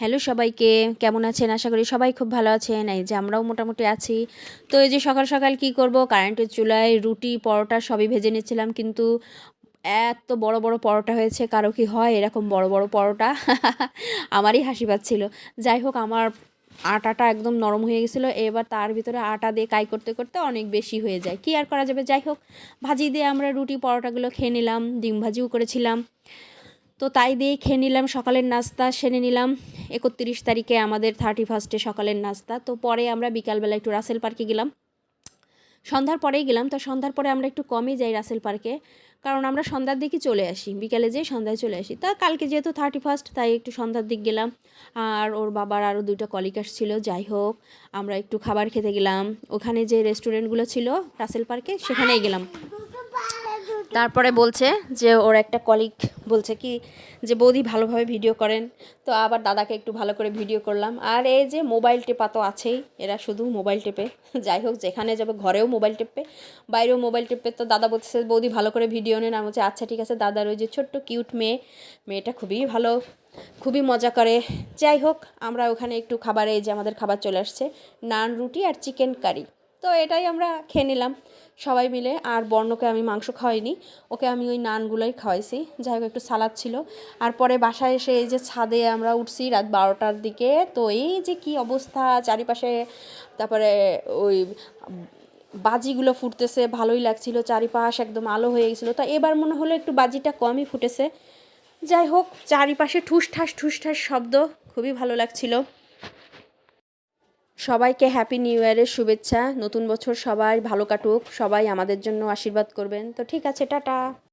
Hello সবাইকে, কেমন আছেন? আশা করি সবাই খুব ভালো আছেন। এই যে আমরাও মোটামুটি আছি। তো এই যে সকাল সকাল কি করব? কারেন্টের চুলায় রুটি, পরোটা সবই ভেজে নিচ্ছিলাম, কিন্তু এত বড় বড় পরোটা হয়েছে, কারও কি হয় এরকম বড় বড় পরোটা? আমারই হাসি পাচ্ছিল। যাই হোক, আমার আটাটা একদম নরম হয়ে গেছিল। এবার তার ভিতরে আটা দিয়ে কাই করতে করতে অনেক বেশি হয়ে যায়। কি আর করা যাবে? যাই হোক, ভাজি দিয়ে আমরা রুটি, পরোটাগুলো খেয়ে নিলাম, ডিম ভাজিও করেছিলাম। তো তাই দিয়ে খেয়ে নিলাম, সকালের নাস্তা সেরে নিলাম। একত্রিশ তারিখে আমাদের থার্টি ফার্স্টে সকালের নাস্তা। তো পরে আমরা বিকালবেলা একটু রাসেল পার্কে গেলাম। সন্ধ্যার পরেই গেলাম, তো সন্ধ্যার পরে আমরা একটু কমই যাই রাসেল পার্কে। কারণ আমরা সন্ধ্যার দিকে চলে আসি, বিকালে যেয়ে সন্ধ্যায় চলে আসি। তা কালকে যেহেতু থার্টি ফার্স্ট তাই একটু সন্ধ্যার দিক গেলাম। আর ওর বাবার আরও দুইটা কলিক আসছিল, যাই হোক, আমরা একটু খাবার খেতে গেলাম। ওখানে যে রেস্টুরেন্টগুলো ছিল রাসেল পার্কে, সেখানেই গেলাম। তারপরে বলছে যে ওর একটা কলিগ বলছে কি যে, বৌদি ভালোভাবে ভিডিও করেন। তো আবার দাদাকে একটু ভালো করে ভিডিও করলাম। আর এই যে মোবাইল টেপা তো আছেই, এরা শুধু মোবাইল টেপে। যাই হোক, যেখানে যাবে ঘরেও মোবাইল টেপে বাইরেও মোবাইল টেপে তো দাদা বলতেছে, বৌদি ভালো করে ভিডিও নেন। আমি বলছে আচ্ছা ঠিক আছে। দাদার ওই যে ছোট্ট কিউট মেয়ে, মেয়েটা খুবই ভালো, খুবই মজা করে। যাই হোক, আমরা ওখানে একটু খাবারে, এই যে আমাদের খাবার চলে আসছে, নান, রুটি আর চিকেন কারি তো এটাই আমরা খেয়ে নিলাম সবাই মিলে। আর বর্ণকে আমি মাংস খাওয়াইনি, ওকে আমি ওই নানগুলোই খাওয়াইছি। যাই হোক, একটু সালাদ ছিল। আর পরে বাসায় এসে এই যে ছাদে আমরা উঠছি রাত বারোটার দিকে, তো এই যে কি অবস্থা, চারিপাশে তারপরে ওই বাজিগুলো ফুটতেছে, ভালোই লাগছিল। চারিপাশ একদম আলো হয়ে গেছিল। তো এবার মনে হলো একটু বাজিটা কমই ফুটেছে। যাই হোক, চারিপাশে ঠুসঠাস ঠুসঠাস শব্দ, খুবই ভালো লাগছিল। সবাইকে হ্যাপি নিউ ইয়ারের শুভেচ্ছা। নতুন বছর সবাই ভালো কাটুক। সবাই আমাদের জন্য আশীর্বাদ করবেন। তো ঠিক আছে, টাটা।